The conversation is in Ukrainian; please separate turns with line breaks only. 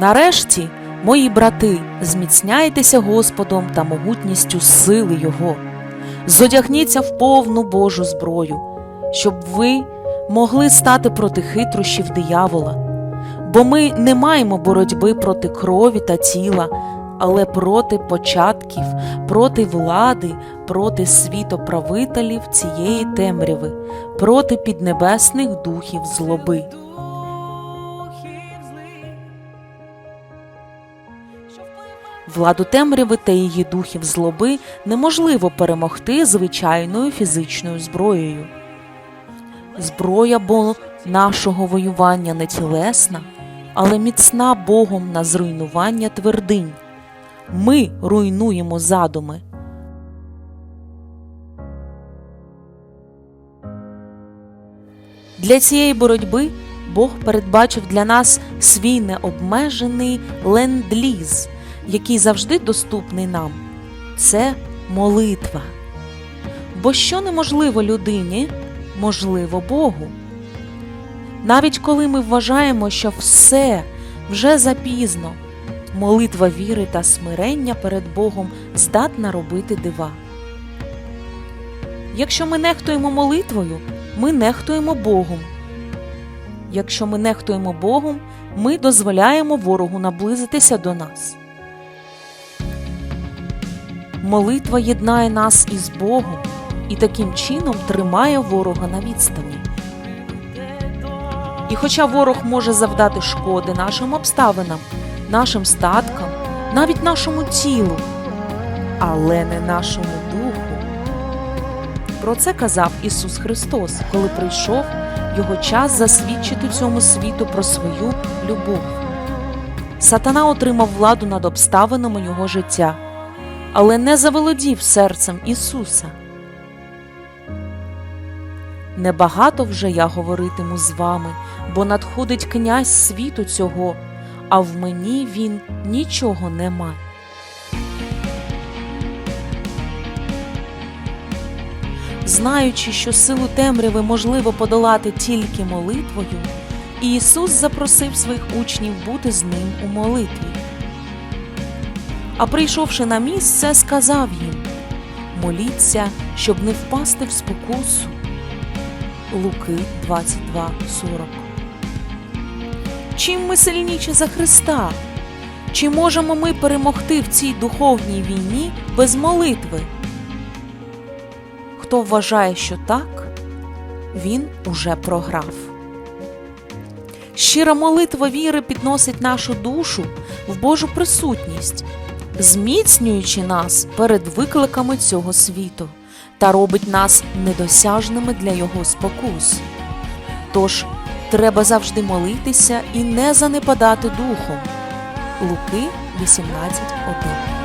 Нарешті, мої брати, зміцняйтеся Господом та могутністю сили Його. Зодягніться в повну Божу зброю, щоб ви могли стати проти хитрощів диявола. Бо ми не маємо боротьби проти крові та тіла, але проти початків, проти влади, проти світоправителів цієї темряви, проти піднебесних духів злоби. Владу темряви та її духів злоби неможливо перемогти звичайною фізичною зброєю. Зброя бо нашого воювання не тілесна, але міцна Богом на зруйнування твердинь. Ми руйнуємо задуми. Для цієї боротьби Бог передбачив для нас свій необмежений ленд-ліз, який завжди доступний нам. Це молитва. Бо що неможливо людині, можливо Богу. Навіть коли ми вважаємо, що все вже запізно, молитва віри та смирення перед Богом здатна робити дива. Якщо ми нехтуємо молитвою, ми нехтуємо Богом. Якщо ми нехтуємо Богом, ми дозволяємо ворогу наблизитися до нас. Молитва єднає нас із Богом і таким чином тримає ворога на відстані. І хоча ворог може завдати шкоди нашим обставинам, нашим статкам, навіть нашому тілу, але не нашому духу. Про це казав Ісус Христос, коли прийшов його час засвідчити цьому світу про свою любов. Сатана отримав владу над обставинами його життя, але не заволодів серцем Ісуса. Небагато вже я говоритиму з вами, бо надходить князь світу цього, а в мені він нічого не має. Знаючи, що силу темряви можливо подолати тільки молитвою, Ісус запросив своїх учнів бути з ним у молитві. А прийшовши на місце, сказав їм: Моліться, щоб не впасти в спокусу. Луки 22.40 Чим ми сильніші за Христа? Чи можемо ми перемогти в цій духовній війні без молитви? Хто вважає, що так, він уже програв. Щира молитва віри підносить нашу душу в Божу присутність, зміцнюючи нас перед викликами цього світу та робить нас недосяжними для його спокус. Тож треба завжди молитися і не занепадати духом. Луки 18.1